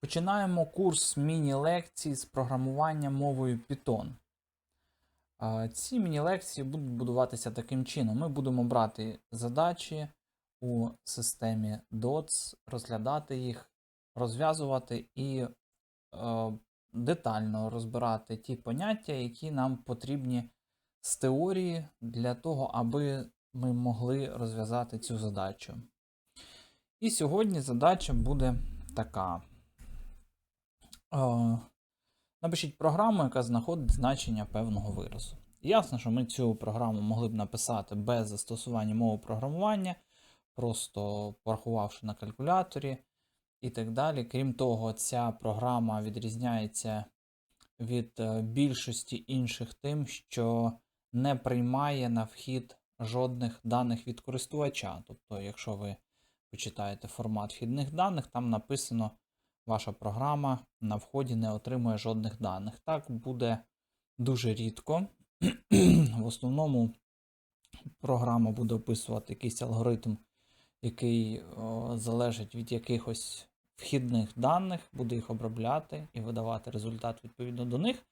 Починаємо курс міні-лекцій з програмування мовою Python. Ці міні-лекції будуть будуватися таким чином. Ми будемо брати задачі у системі DOTS, розглядати їх, розв'язувати і е, детально розбирати ті поняття, які нам потрібні з теорії для того, аби ми могли розв'язати цю задачу. І сьогодні задача буде така. Напишіть програму, яка знаходить значення певного виразу. Ясно, що ми цю програму могли б написати без застосування мови програмування, просто порахувавши на калькуляторі і так далі. Крім того, ця програма відрізняється від е, більшості інших тим, що не приймає на вхід жодних даних від користувача. Тобто, якщо ви почитаєте формат вхідних даних, там написано ваша програма на вході не отримує жодних даних. Так буде дуже рідко. В основному програма буде описувати якийсь алгоритм, який о, залежить від якихось вхідних даних, буде їх обробляти і видавати результат відповідно до них.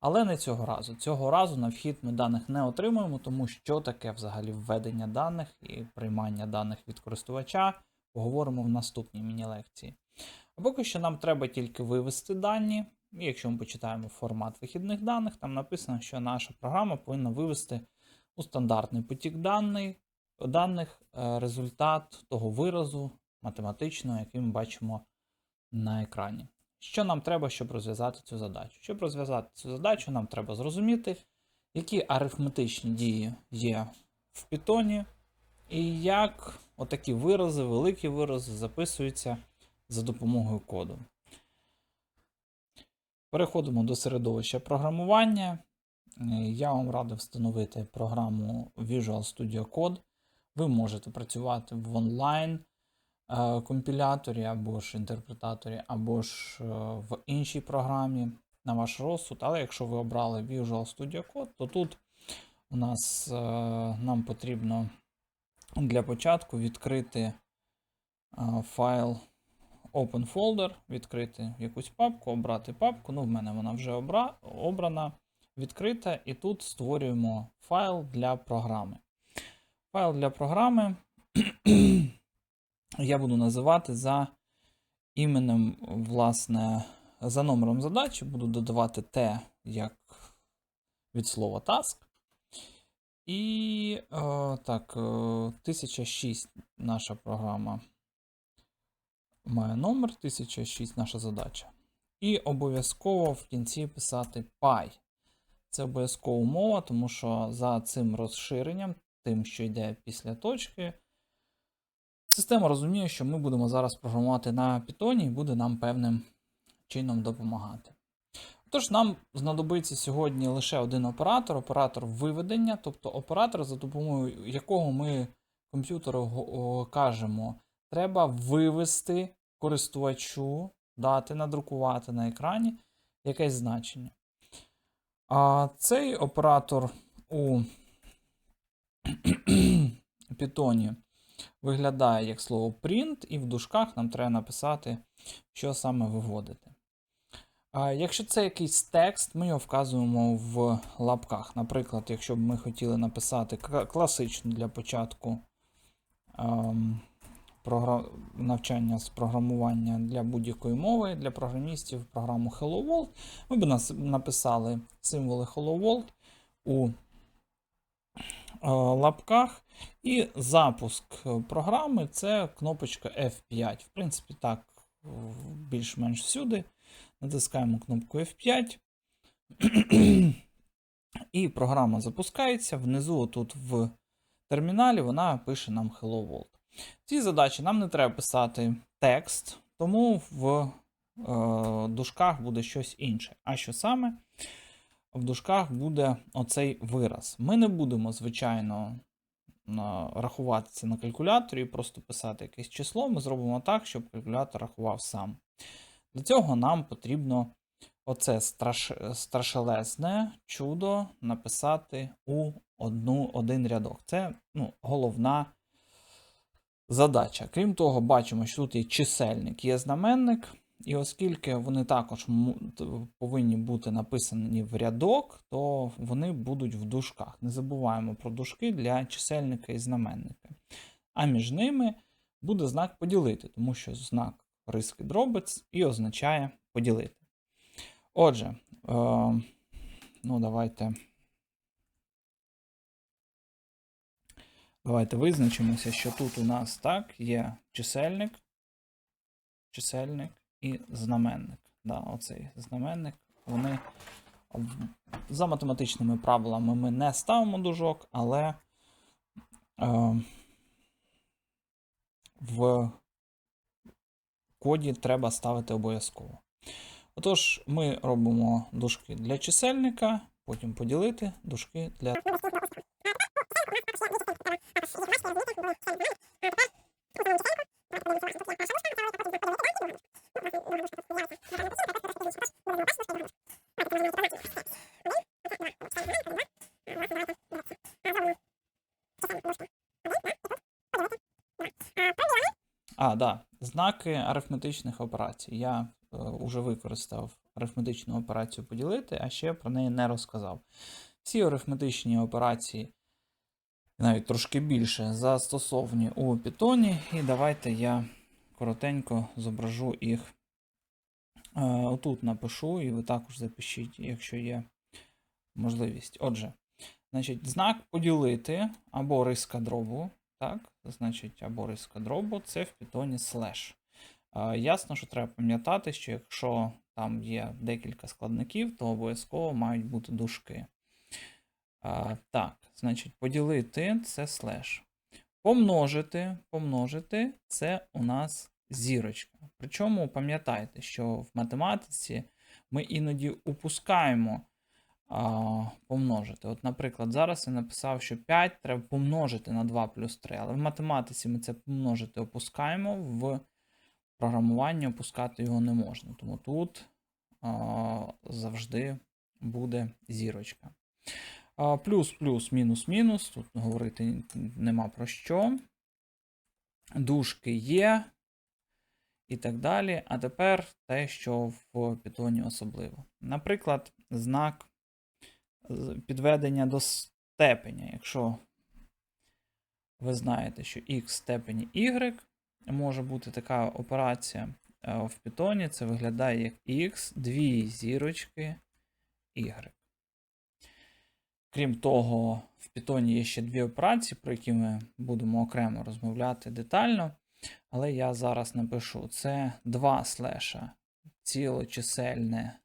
Але не цього разу. Цього разу на вхід ми даних не отримуємо, тому що таке взагалі введення даних і приймання даних від користувача. Поговоримо в наступній міні-лекції. Поки що нам треба тільки вивести дані. Якщо ми почитаємо формат вихідних даних, там написано, що наша програма повинна вивести у стандартний потік даних, даних е, результат того виразу математичного, який ми бачимо на екрані. Що нам треба, щоб розв'язати цю задачу? Щоб розв'язати цю задачу, нам треба зрозуміти, які арифметичні дії є в Python, і як отакі вирази, великі вирази записуються за допомогою коду. Переходимо до середовища програмування. Е, Я вам радив встановити програму Visual Studio Code. Ви можете працювати в онлайн е, компіляторі або ж інтерпретаторі, або ж е, в іншій програмі на ваш розсуд. Але якщо ви обрали Visual Studio Code, то тут у нас нам потрібно для початку відкрити файл Open Folder, відкрити якусь папку, обрати папку. Ну, в мене вона вже обра... обрана, відкрита, і тут створюємо файл для програми. Файл для програми я буду називати за іменем, власне, за номером задачі, буду додавати T як від слова task. І е, так, е, 1006 наша програма має номер 1006 наша задача. І обов'язково в кінці писати py. Це обов'язкова умова, тому що за цим розширенням, тим, що йде після точки, система розуміє, що ми будемо зараз програмувати на Python і буде нам певним чином допомагати. Тож нам знадобиться сьогодні лише один оператор, оператор виведення, тобто оператор, за допомогою якого ми комп'ютеру кажемо, треба вивести користувачу, дати, надрукувати на екрані якесь значення. А цей оператор у Python виглядає як слово print, і в дужках нам треба написати, що саме виводити. Якщо це якийсь текст, ми його вказуємо в лапках. Наприклад, якщо б ми хотіли написати класичну для початку ем, навчання з програмування для будь-якої мови, для програмістів програму Hello World, ми б написали символи Hello World у е, лапках. І запуск програми це кнопочка F5. В принципі, так більш-менш всюди. Натискаємо кнопку F5. І програма запускається. Внизу, тут в терміналі, вона пише нам Hello World. В цій задачі нам не треба писати текст, тому в е, дужках буде щось інше. А що саме? В дужках буде оцей вираз. Ми не будемо, звичайно, на- рахувати це на калькуляторі, просто писати якесь число. Ми зробимо так, щоб калькулятор рахував сам. Для цього нам потрібно оце страш... страшелезне чудо написати у одну, один рядок. Це ну, головна задача. Крім того, бачимо, що тут є чисельник, є знаменник. І оскільки вони також повинні бути написані в рядок, то вони будуть в дужках. Не забуваємо про дужки для чисельника і знаменника. А між ними буде знак поділити, тому що знак риски дробець і означає поділити. Отже, е, ну давайте. Давайте визначимося, що тут у нас так є чисельник, чисельник і знаменник. Да, оцей знаменник. Вони за математичними правилами ми не ставимо дужок, але е, в коді треба ставити обов'язково. Отож, ми робимо дужки для чисельника, потім поділити дужки для. А, да. Знаки арифметичних операцій. Я е, уже використав арифметичну операцію поділити, а ще про неї не розказав. Всі арифметичні операції, навіть трошки більше, застосовні у Python, і давайте я коротенько зображу їх. Е, отут напишу, і ви також запишіть, якщо є можливість. Отже, значить, знак поділити або риска дробу. Так, значить, або риска дробу це в питоні слеш. Е, ясно, що треба пам'ятати, що якщо там є декілька складників, то обов'язково мають бути дужки. Е, так, значить, поділити це слеш. Помножити, помножити це у нас зірочка. Причому пам'ятайте, що в математиці ми іноді упускаємо а, помножити. От, наприклад, зараз я написав, що 5 треба помножити на 2 плюс 3, але в математиці ми це помножити опускаємо, в програмуванні опускати його не можна. Тому тут а, завжди буде зірочка. Плюс, плюс, мінус, мінус. Тут говорити нема про що. Дужки є. І так далі. А тепер те, що в Python особливо. Наприклад, знак підведення до степеня. Якщо ви знаєте, що x степені y може бути така операція е, в Python, це виглядає як x, дві зірочки y. Крім того, в Python є ще дві операції, про які ми будемо окремо розмовляти детально. Але я зараз напишу: це 2 слеша цілочисельне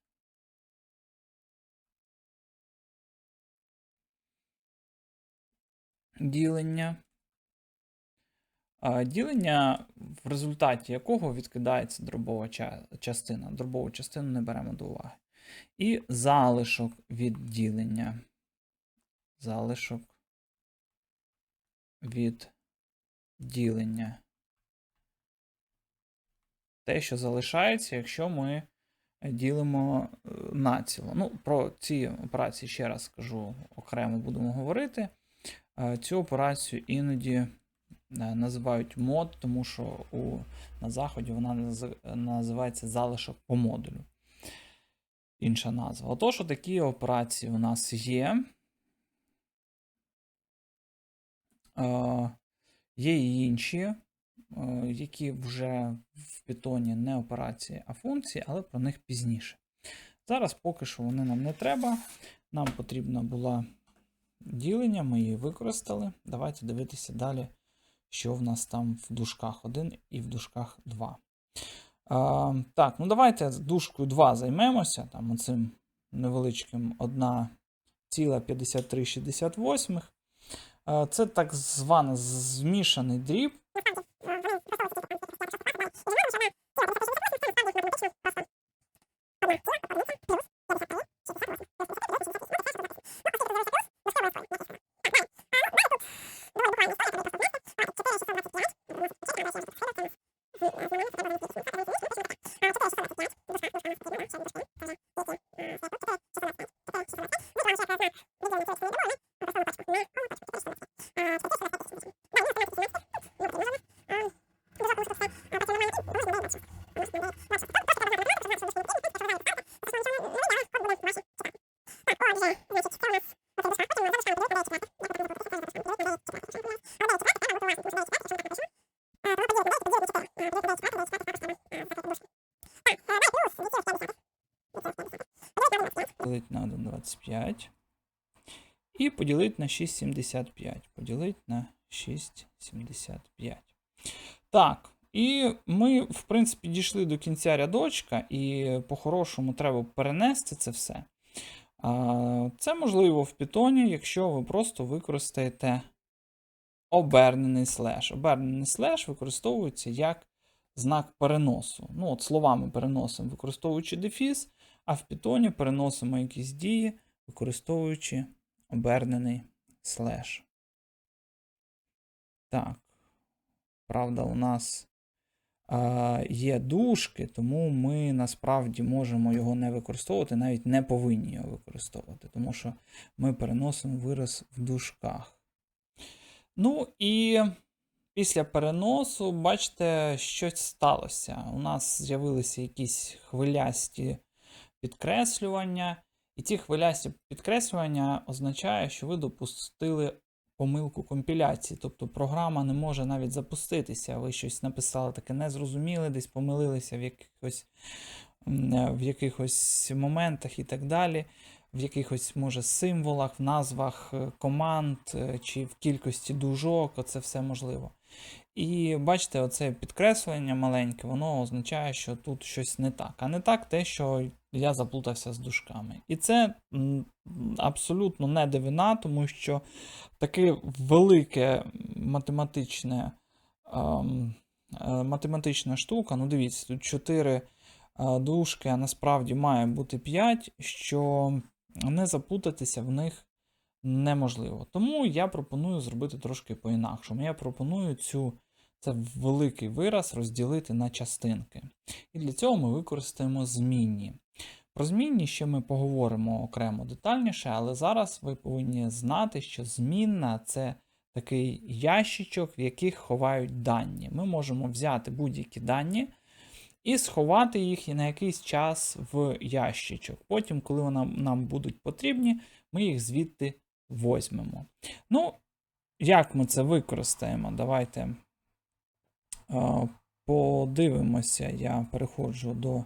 ділення. Ділення, в результаті якого відкидається дробова частина. Дробову частину не беремо до уваги. І залишок від ділення. Залишок від ділення. Те, що залишається, якщо ми ділимо е, націло. Ну, про ці операції ще раз скажу, окремо будемо говорити. Е, Цю операцію іноді е, називають мод, тому що у, на заході вона називається залишок по модулю. Інша назва. Отож, такі операції у нас є. Є і інші, які вже в Python не операції, а функції, але про них пізніше. Зараз поки що вони нам не треба. Нам потрібна була ділення, ми її використали. Давайте дивитися далі, що в нас там в дужках 1 і в дужках 2. А, так, ну давайте з дужкою 2 займемося. Там оцим невеличким 1,5368. А, Це так званий змішаний дріб. 6,25. І поділити на 6,75. Поділити на 6,75. Так, і ми, в принципі, дійшли до кінця рядочка, і по-хорошому треба перенести це все. Це можливо в Python, якщо ви просто використаєте обернений слеш. Обернений слеш використовується як знак переносу. Ну, от Словами переносимо, використовуючи дефіс, а в Python переносимо якісь дії, використовуючи обернений слеш. Так. Правда, у нас е, є дужки, тому ми насправді можемо його не використовувати, навіть не повинні його використовувати, тому що ми переносимо вираз в дужках. Ну і після переносу, бачите, щось сталося. У нас з'явилися якісь хвилясті підкреслювання, і ці хвилясті підкреслювання означає, що ви допустили помилку компіляції. Тобто програма не може навіть запуститися. Ви щось написали таке незрозуміле, десь помилилися в якихось, в якихось моментах і так далі. В якихось, може, символах, в назвах е, команд е, чи в кількості дужок, оце все можливо. І бачите, оце підкреслення маленьке, воно означає, що тут щось не так. А не так те, що я заплутався з дужками. І це абсолютно не дивина, тому що таке велике математичне, ем, е, математична штука. Ну, дивіться, тут 4 е, дужки, а насправді має бути 5, що не заплутатися в них неможливо. Тому я пропоную зробити трошки по-інакшому. Я пропоную цю, це великий вираз розділити на частинки. І для цього ми використаємо змінні. Про змінні ще ми поговоримо окремо детальніше, але зараз ви повинні знати, що змінна це такий ящичок, в яких ховають дані. Ми можемо взяти будь-які дані і сховати їх на якийсь час в ящичок. Потім, коли вони нам будуть потрібні, ми їх звідти возьмемо. Ну, як ми це використаємо? Давайте подивимося, я переходжу до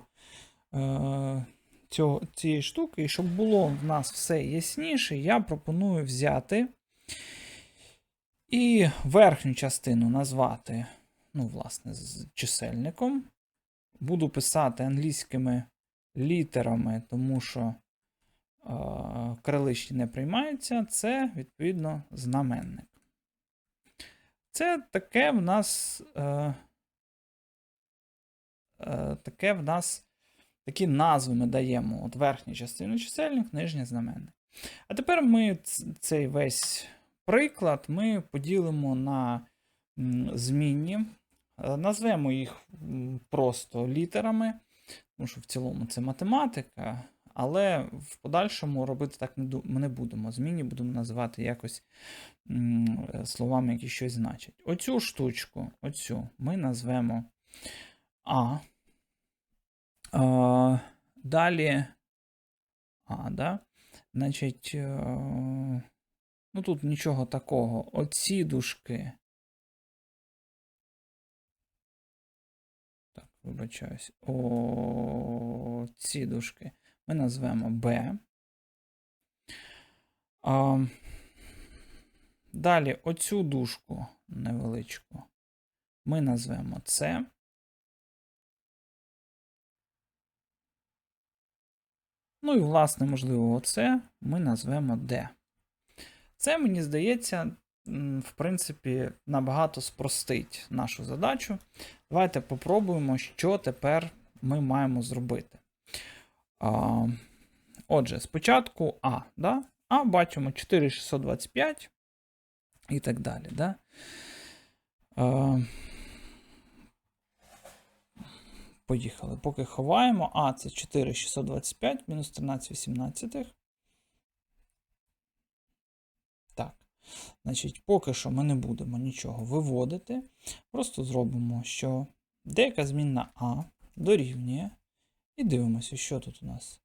е, цього, цієї штуки, і щоб було в нас все ясніше, я пропоную взяти і верхню частину назвати, ну, власне, з чисельником. Буду писати англійськими літерами, тому що е, криличні не приймаються, це, відповідно, знаменник. Це таке в нас. Е, е, таке в нас такі назви ми даємо от верхню частину чисельник, нижній знаменник. А тепер ми цей весь приклад ми поділимо на змінні. Е, назвемо їх просто літерами, тому що в цілому це математика, але в подальшому робити так ми не будемо. Змінні будемо називати якось словами, які щось значать. Оцю штучку, оцю ми назвемо А. А, Далі. А, да? Значить, е, ну тут нічого такого. Оці дужки. Так, вибачаюсь. О, ці дужки ми назвемо Б. А, Далі оцю дужку невеличку ми назвемо С. Ну і, власне, можливо, оце ми назвемо D. Це, мені здається, в принципі, набагато спростить нашу задачу. Давайте попробуємо, що тепер ми маємо зробити. А, Отже, спочатку А. да? А бачимо 4625 і так далі. Да? А, Поїхали. Поки ховаємо. А, це 4625 мінус 13 18. Так. Значить, поки що ми не будемо нічого виводити. Просто зробимо, що деяка змінна А дорівнює. І дивимося, що тут у нас.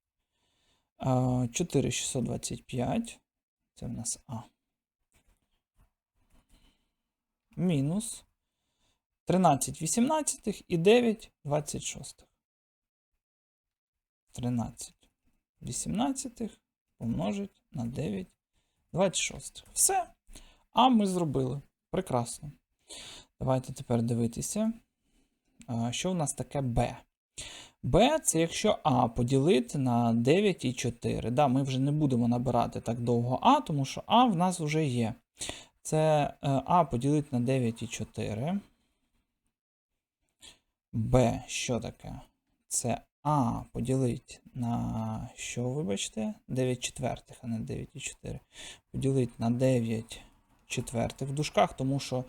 4625. Це в нас А. Мінус 13 18 і 9 26. 13 18 помножить на 9 26. Все. А ми зробили. Прекрасно. Давайте тепер дивитися, що у нас таке b. b це якщо а поділити на 9 і 4. Да, ми вже не будемо набирати так довго а, тому що а в нас вже є. Це е, а поділити на 9 і 4. b що таке? Це а поділити на що, вибачте? 9 четвертих, а не 9 і 4. Поділити на 9 четвертих в дужках, тому що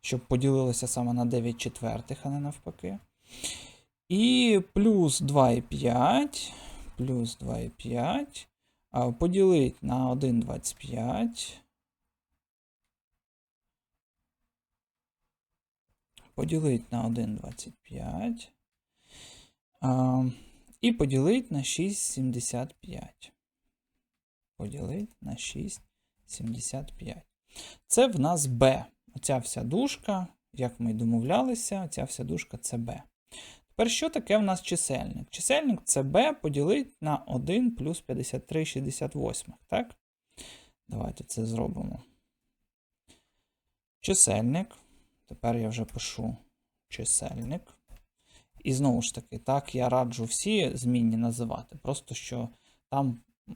щоб поділилося саме на 9 четвертих, а не навпаки. І плюс 2,5, плюс 2,5. а, Поділити на 1,25. Поділити на 1,25. І поділити на 6,75. Поділити на 6,75. Це в нас b. Оця вся дужка, як ми й домовлялися, оця вся дужка це b. Тепер що таке в нас чисельник? Чисельник це b поділити на 1 плюс 53 68. Так? Давайте це зробимо. Чисельник. Тепер я вже пишу чисельник. І знову ж таки, так, я раджу всі змінні називати. Просто що там е,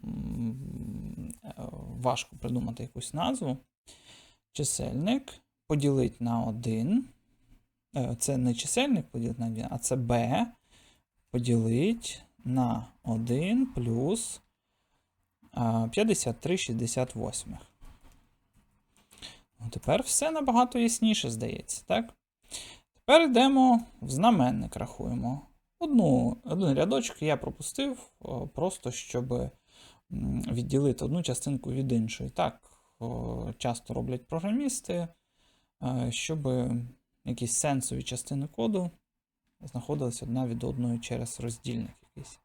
важко придумати якусь назву. Чисельник поділить на 1. Е, Це не чисельник поділить на 1, а це b поділить на 1 плюс 53 68. Ну, Тепер все набагато ясніше здається, так? Тепер йдемо в знаменник, рахуємо. Одну, один рядочок я пропустив, просто щоб відділити одну частинку від іншої. Так часто роблять програмісти, е, щоб якісь сенсові частини коду знаходились одна від одної через роздільник якийсь.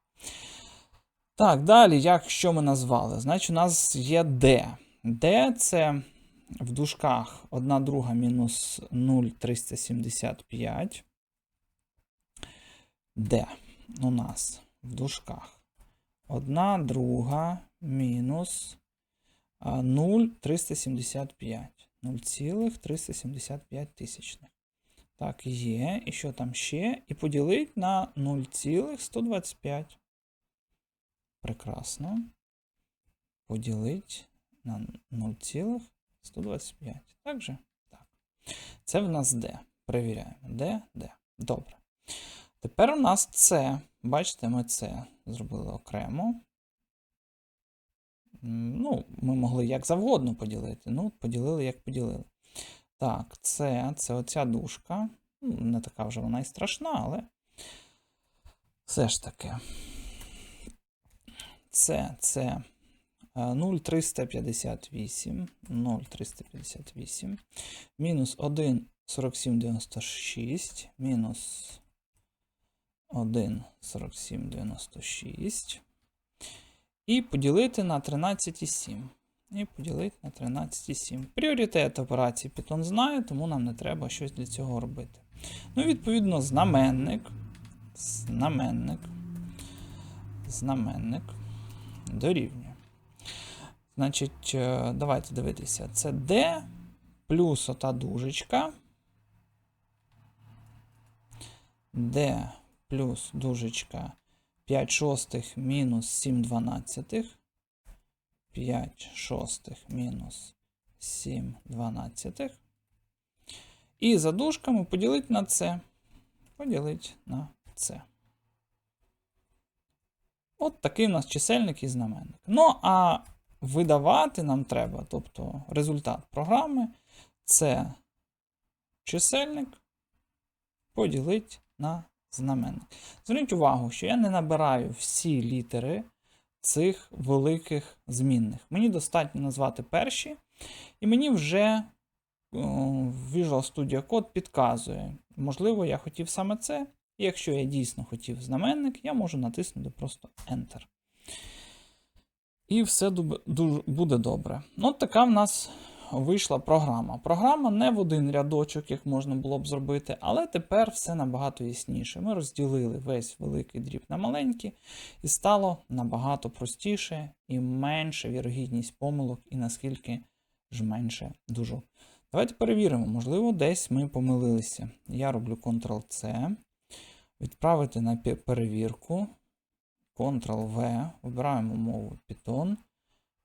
Так, далі, як що ми назвали? Значить, у нас є D. D це в дужках 1 друга мінус 0,375. D у нас в дужках 1 друга мінус 0,375. 0,375 тисячних. Так, є. І що там ще? І поділить на 0,125. Прекрасно. Поділить на 0,125. Так же? Так. Це в нас D. Перевіряємо. D, D. Добре. Тепер у нас С. Бачите, ми це зробили окремо. Ну, ми могли як завгодно поділити. Ну, поділили, як поділили. Так, це, це оця дужка. Ну, Не така вже вона і страшна, але все ж таки. Це, це е, 0,358, 0,358, мінус 1,4796, мінус 1,4796. І поділити на 13,7. І поділити на 13,7. Пріоритет операції Python знає, тому нам не треба щось для цього робити. Ну, відповідно, знаменник. Знаменник. Знаменник дорівнює. Значить, е, давайте дивитися. Це D плюс ота дужечка. D плюс дужечка 5 шостих мінус 7 дванадцятих. 5 шостих мінус 7 дванадцятих. І за дужками поділити на це. Поділити на це. От такий у нас чисельник і знаменник. Ну, а видавати нам треба, тобто результат програми, це чисельник поділити на знаменник. Зверніть увагу, що я не набираю всі літери цих великих змінних. Мені достатньо назвати перші, і мені вже Visual Studio Code підказує. Можливо, я хотів саме це. І якщо я дійсно хотів знаменник, я можу натиснути просто Enter. І все буде добре. Ну, от така в нас вийшла програма. Програма не в один рядочок, як можна було б зробити, але тепер все набагато ясніше. Ми розділили весь великий дріб на маленькі, і стало набагато простіше і менше вірогідність помилок, і наскільки ж менше дужок. Давайте перевіримо, можливо, десь ми помилилися. Я роблю Ctrl-C, відправити на перевірку. Ctrl-V, вибираємо мову Python,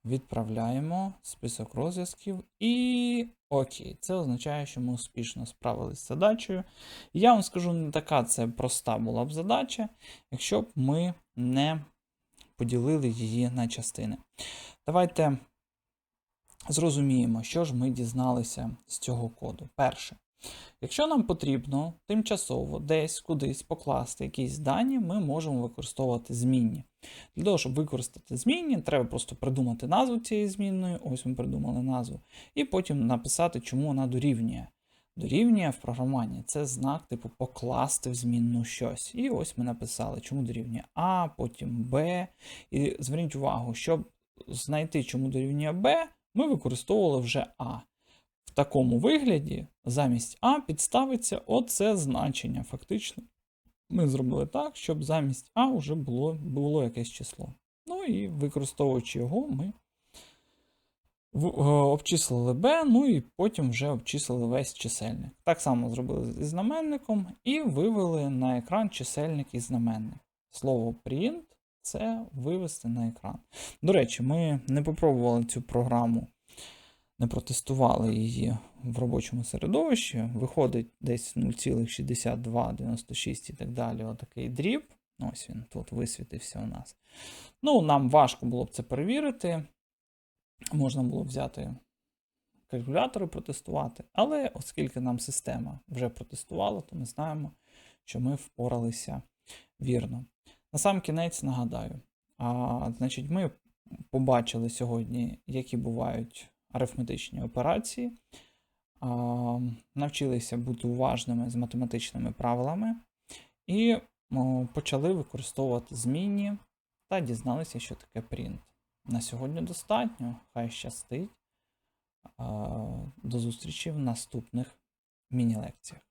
відправляємо список розв'язків і окей. Це означає, що ми успішно справилися з задачею. Я вам скажу, не така це проста була б задача, якщо б ми не поділили її на частини. Давайте зрозуміємо, що ж ми дізналися з цього коду. Перше. Якщо нам потрібно тимчасово десь кудись покласти якісь дані, ми можемо використовувати змінні. Для того, щоб використати змінні, треба просто придумати назву цієї змінної. Ось ми придумали назву, і потім написати, чому вона дорівнює. Дорівнює в програмуванні це знак, типу покласти в змінну щось. І ось ми написали, чому дорівнює А, потім Б. І зверніть увагу, щоб знайти, чому дорівнює Б, ми використовували вже А. В такому вигляді замість А підставиться оце значення. Фактично, ми зробили так, щоб замість А вже було, було якесь число. Ну і використовуючи його, ми е, обчислили b, ну і потім вже обчислили весь чисельник. Так само зробили зі знаменником і вивели на екран чисельник і знаменник. Слово print це вивести на екран. До речі, ми не попробували цю програму, не протестували її в робочому середовищі. Виходить десь 0,6296 і так далі. Отакий дріб. Ось він тут висвітився у нас. Ну, нам важко було б це перевірити. Можна було взяти калькулятор і протестувати. Але оскільки нам система вже протестувала, то ми знаємо, що ми впоралися вірно. На сам кінець нагадаю, а, значить, ми побачили сьогодні, які бувають арифметичні операції, навчилися бути уважними з математичними правилами і почали використовувати змінні та дізналися, що таке print. На сьогодні достатньо. Хай щастить. До зустрічі в наступних міні-лекціях.